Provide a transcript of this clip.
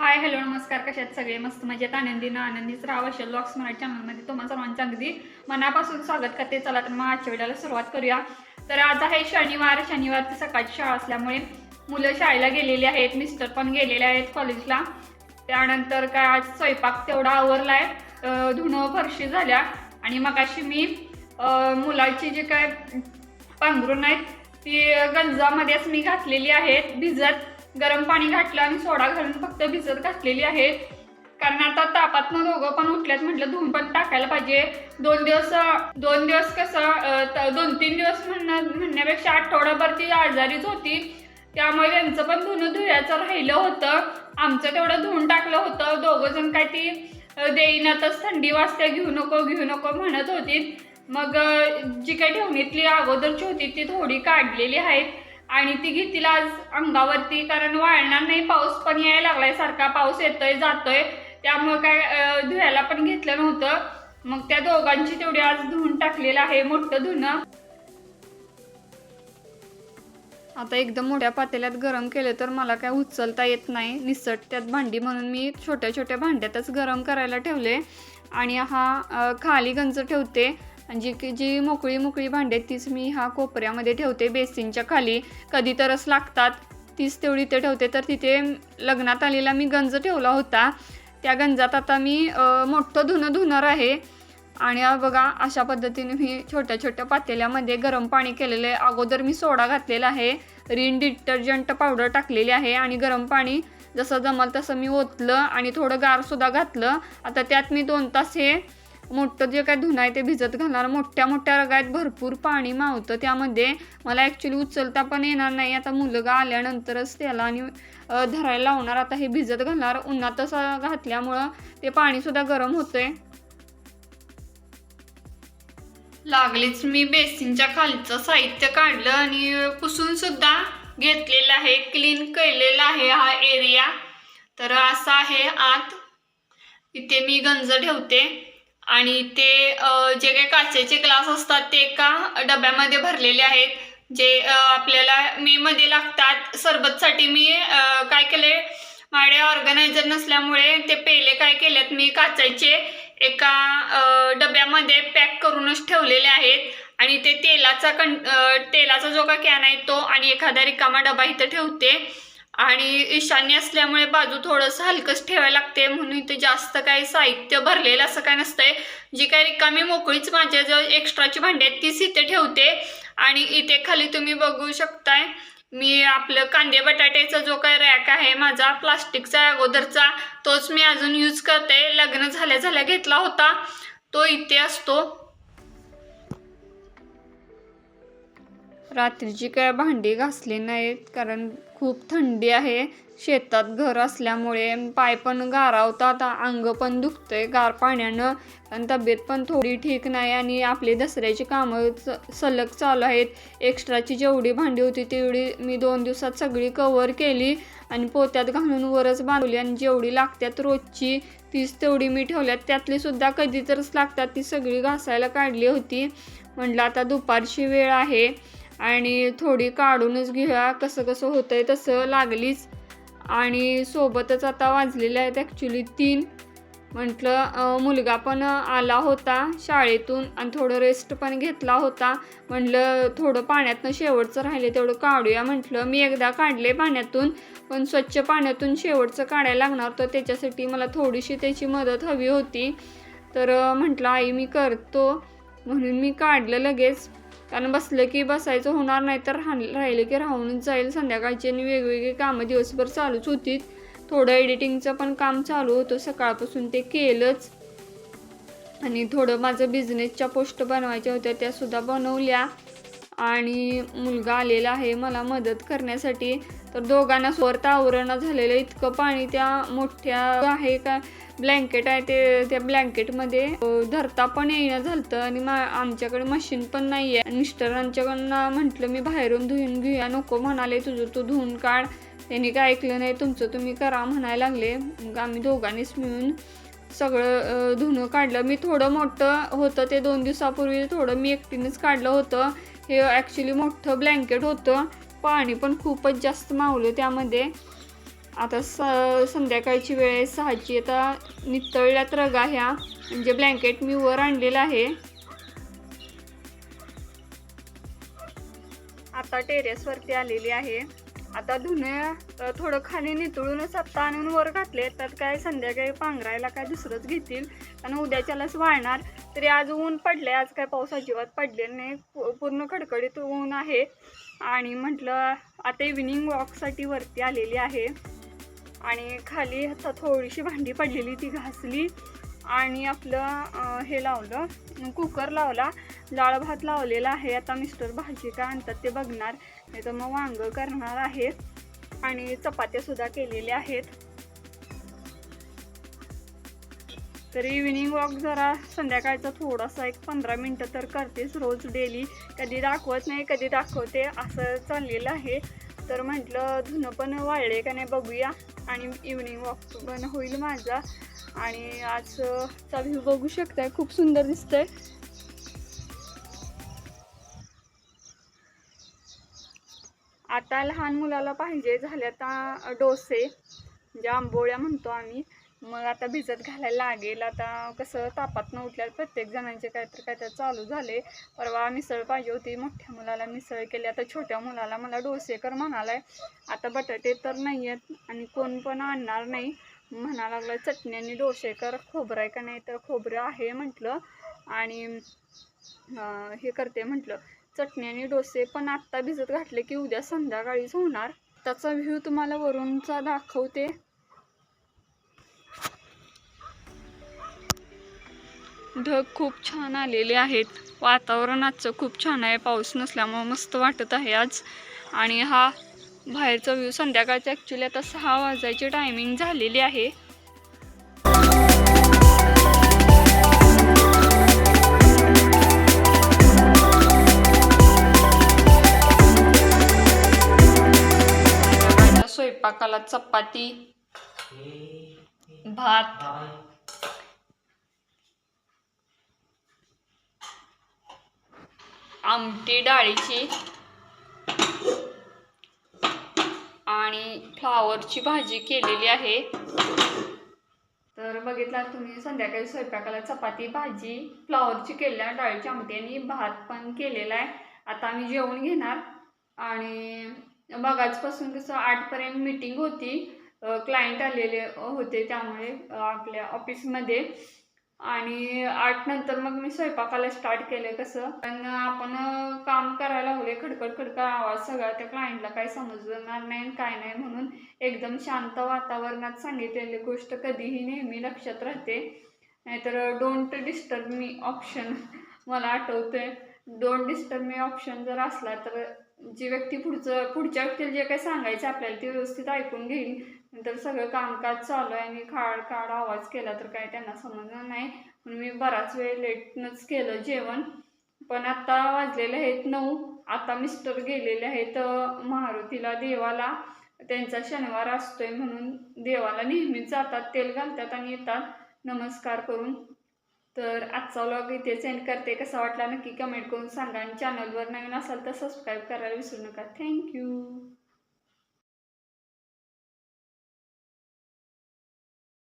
Hi hello नमस्कार. कशात सगळे? मस्त मजेत आनंदीनं आनंदीच राहा अशा लॉक्स मराठी चॅनलमध्ये तुम्हा सर्वांचं अगदी मनापासून स्वागत करते. चला तर मग आजच्या वेळेला सुरुवात करूया. तर आज आहे शनिवार. शनिवारची सकाळची शाळा असल्यामुळे मुलं शाळेला गेलेली आहेत. मिस्टर पण गेलेले आहेत कॉलेजला त्यानंतर काय आज स्वयंपाक तेवढा आवरला आहे धुणं फरशी झाल्या. आणि मगाशी मी मुलाची जे काय पांघरून आहेत ती गंजामध्येच मी घातलेली आहेत. भिजत गरम पाणी घातलं आणि सोडा घालून फक्त भिजत घातलेली आहेत कारण आता तापातनं दोघं पण उठल्यात म्हटलं धुवून पण टाकायला पाहिजे. दोन दिवस दोन दिवस कसं दोन तीन दिवस म्हणणं म्हणण्यापेक्षा आठवडाभर ती आजारीच होती. त्यामुळे त्यांचं पण धुणं धुयाचं राहिलं होतं. आमचं तेवढं धुवून टाकलं होतं. दोघं जण काय ती देईनातच थंडी वाजते घेऊ नको घेऊ नको म्हणत होती मग जी काही ठेवणीतली अगोदरची होती ती थोडी काढलेली आहेत. आणि ती घेतील आज अंगावरती कारण वाळणार नाही पाऊस पण यायला लागलाय सारखा. पाऊस येतोय जातोय. त्यामुळं काय धुवायला पण घेतलं नव्हतं. मग त्या दोघांची तेवढी आज धुवून टाकलेलं आहे मोठं धुणं. आता एकदम मोठ्या पातेल्यात गरम केले तर मला काय उचलता येत नाही. निसट त्यात भांडी म्हणून मी छोट्या छोट्या भांड्यातच गरम करायला ठेवले. आणि हा खाली गंज ठेवते. आणि जी की- जी मोकळी मोकळी भांडी आहेत तीच मी हा कोपऱ्यामध्ये ठेवते बेसिनच्या खाली. कधी तरच लागतात तीच तेवढी ते ठेवते. तर तिथे लग्नात आलेला मी गंज ठेवला होता. त्या गंजात आता मी मोठं धुणं धुणार आहे. आणि बघा अशा पद्धतीने मी छोट्या छोट्या पातेल्यामध्ये गरम पाणी केलेलं आहे. अगोदर मी सोडा घातलेला आहे. रिन डिटर्जंट पावडर टाकलेली आहे आणि गरम पाणी जसं जमल तसं मी ओतलं आणि थोडं गारसुद्धा घातलं. आता त्यात मी दोन तास हे मोठं जे काय धुणं आहे ते भिजत घालणार. मोठ्या मोठ्या रगात भरपूर पाणी मावतं. त्यामध्ये मला ॲक्च्युली उचलता पण येणार नाही. आता मुलगा आल्यानंतरच त्याला आणि धरायला लावणार. आता हे भिजत घालणार. उन्हातच घातल्यामुळं ते पाणीसुद्धा गरम होतंय. लागलीच मी बेसिनच्या खालचं साहित्य काढलं आणि पुसून सुद्धा घेतलेलं आहे. क्लीन केलेला आहे हा एरिया तर असा आहे आत. इथे मी गंज ठेवते. आणि ते जे काही काचेचे ग्लास असतात ते एका डब्यामध्ये भरलेले आहेत. जे आपल्याला मेमध्ये लागतात. सरबतसाठी मी काय केले माझ्या ऑर्गनायझर नसल्यामुळे ते पेले काय केलेत मी काचायचे एका डब्यामध्ये पॅक करूनच ठेवलेले आहेत. आणि ते तेलाचा कं तेलाचा जो का कॅन आहे तो आणि एखादा रिकामा डबा इथं ठेवते. आणि ईशान्य असल्यामुळे बाजू थोडंसं हलकंच ठेवायला लागते म्हणून इथे जास्त काही साहित्य भरलेलं असं काय नसतंय. जी काही रिकामी मोकळीच माझ्या जो एक्स्ट्राची भांडी आहेत तीच इथे ठेवते. आणि इथे खाली तुम्ही बघू शकताय मी आपलं कांदे बटाट्याचा जो काय रॅक आहे माझा प्लास्टिकचा अगोदरचा तोच मी अजून यूज करते. लग्न झाल्या झाल्या घेतला होता. तो इथे असतो. रात्रीची काय भांडी घासली नाहीत कारण खूप थंडी आहे. शेतात घर असल्यामुळे पाय पण गारावतात अंग पण दुखतंय गार पाण्यानं. आणि तब्येत पण थोडी ठीक नाही आणि आपली दसऱ्याची कामं च- सलग चालू आहेत. एक्स्ट्राची जेवढी भांडी होती तेवढी मी दोन दिवसात सगळी कवर केली आणि पोत्यात घालून वरच बांधली आणि जेवढी लागत्यात रोजची तीच तेवढी मी ठेवल्यात. त्यातली सुद्धा कधी तरच लागतात ती सगळी घासायला काढली होती. म्हटलं आता दुपारची वेळ आहे. आणि थोडी काढूनच घेऊया. कसं कसं होतंय तसं लागलीच. आणि सोबतच आता वाजलेले आहेत ॲक्च्युली तीन. म्हटलं मुलगा पण आला होता शाळेतून आणि थोडं रेस्ट पण घेतला होता. म्हटलं थोडं पाण्यातनं शेवटचं राहिले तेवढं काढूया. म्हटलं मी एकदा काढले पाण्यातून पण स्वच्छ पाण्यातून शेवटचं काढायला लागणार. तर त्याच्यासाठी मला थोडीशी त्याची मदत हवी होती. तर म्हटलं आई मी करतो. म्हणून मी काढलं लगेच. कारण बसलं की बसायचं होणार नाही तर राह राहिलं की राहूनच जाईल संध्याकाळची आणि वेगवेगळी कामं दिवसभर चालूच होती. थोडं एडिटिंगचं पण काम चालू होतं. सकाळपासून ते केलंच. आणि थोडं माझं बिझनेसच्या पोस्ट बनवायच्या होत्या त्यासुद्धा बनवल्या. आणि मुलगा आलेला आहे मला मदत करण्यासाठी. तर दोघांना स्वरत आवरणं झालेलं इतकं पाणी त्या मोठ्या आहे का ब्लँकेट आहे ते त्या ब्लँकेटमध्ये धरता पण येईना झालतं आणि मा आमच्याकडे मशीन पण नाही आहे मिस्टरांच्याकडनं म्हटलं मी बाहेरून धुवून घेऊया नको म्हणाले तुझं तू धुवून काढ. त्यांनी काय ऐकलं नाही तुमचं तुम्ही करा म्हणायला लागले. मग आम्ही दोघांनीच मिळून सगळं धुणं काढलं. मी थोडं मोठं होतं ते दोन दिवसापूर्वी थोडं मी एकटीनेच काढलं होतं. हे ॲक्च्युली मोठं ब्लँकेट होतं. पाणी पण खूपच जास्त मावलं त्यामध्ये. आता स संध्याकाळची वेळ आहे सहाची. आता नितळल्यात रगा ह्या. म्हणजे ब्लँकेट मी वर आणलेलं आहे. आता टेरेसवरती आलेली आहे. आता धुणे थोडं खाली नितळूनच आत्ता आणून वर घातले. तर काय संध्याकाळी पांघरायला काय दुसरंच घेतील. आणि उद्याच्यालाच वाळणार. तरी आज ऊन पडले आज काय पाऊस अजिबात पडलेलं नाही. पूर्ण खडखडीत ऊन आहे. आणि म्हटलं आता इव्हिनिंग वॉकसाठी वरती आलेली आहे. आणि खाली आता थोडीशी भांडी पडलेली ती घासली. आणि आपलं हे लावलं कुकर लावला. डाळ भात लावलेला आहे. आता मिस्टर भाजी काय आणतात ते बघणार. नाही तर मग वांगं करणार आहे. आणि चपात्या सुद्धा केलेल्या आहेत. तर इव्हिनिंग वॉक जरा संध्याकाळचा थोडासा एक पंधरा मिनटं तर करतेच रोज डेली कधी दाखवत नाही कधी दाखवते असं चाललेलं आहे. तर म्हटलं धुणं पण वाळले का नाही बघूया. आणि इव्हिनिंग वॉक पण होईल माझा. आणि आजचा व्ह्यू बघू शकताय खूप सुंदर दिसतंय. आता लहान मुलाला पाहिजे झाल्या आता डोसे. म्हणजे आंबोळ्या म्हणतो आम्ही. मग आता भिजत घालायला लागेल. आता कसं तापात न उठल्यावर प्रत्येक जणांचे काहीतरी काहीतरी चालू झाले. परवा मिसळ पाहिजे होती. मोठ्या मुलाला मिसळ केली. आता छोट्या मुलाला मला डोसे कर आहे आता बटाटे तर नाही आहेत आणि कोण पण आणणार नाही. म्हणा लागलं चटणी आणि डोसे कर खोबरं आहे का नाही तर खोबरं आहे म्हटलं. आणि हे करते म्हटलं. चटणी आणि डोसे पण आत्ता भिजत घातले की उद्या संध्याकाळीच होणार. त्याचा व्ह्यू तुम्हाला वरूनचा दाखवते. ढग खूप छान आलेले आहेत. वातावरण आजचं खूप छान आहे. पाऊस नसल्यामुळं मस्त वाटत आहे आज. आणि हा बाहेरचा व्ह्यू संध्याकाळचा ॲक्च्युली आता सहा वाजायची टायमिंग झालेली आहे. स्वयंपाकाला चपाती भात आमटी डाळीची आणि फ्लावरची भाजी केलेली आहे. तर बघितला तुम्ही संध्याकाळी स्वयंपाकाला चपाती भाजी फ्लावरची केलेल्या डाळीची आमटी आणि भात पण केलेला आहे. आता आम्ही जेवण घेणार. आणि बघाचपासून कसं आठपर्यंत मीटिंग होती. क्लायंट आलेले होते त्यामुळे आपल्या ऑफिसमध्ये आणि आठ नंतर मग मी स्वयंपाकाला स्टार्ट केलं कसं. पण आपण काम करायला हवे खडखड खडखड आवाज सगळा त्या क्लायंटला काही समजणार नाही आणि काय नाही म्हणून एकदम शांत वातावरणात सांगितलेली गोष्ट कधीही नेहमी लक्षात राहते. नाहीतर डोंट डिस्टर्ब मी ऑप्शन मला आठवते डोंट डिस्टर्ब मी ऑप्शन जर असला तर जी व्यक्ती पुढचं पुढच्या व्यक्तीला जे काही सांगायचं आपल्याला ते व्यवस्थित ऐकून घेईल. नंतर सगळं कामकाज चालू आहे. आणि खाड खाड आवाज केला तर काय त्यांना समजणार नाही. म्हणून मी बराच वेळ लेटनंच केलं जेवण. पण आता वाजलेले आहेत नऊ. आता मिस्टर गेलेले आहेत मारुतीला देवाला. त्यांचा शनिवार असतोय म्हणून देवाला नेहमीच जातात. तेल घालतात आणि येतात. नमस्कार करून. तर आजचा व्लॉग इथे सेंड करते. कसा वाटला नक्की कमेंट करून सांगा आणि चॅनलवर नवीन असाल तर सबस्क्राईब करायला विसरू नका. थँक्यू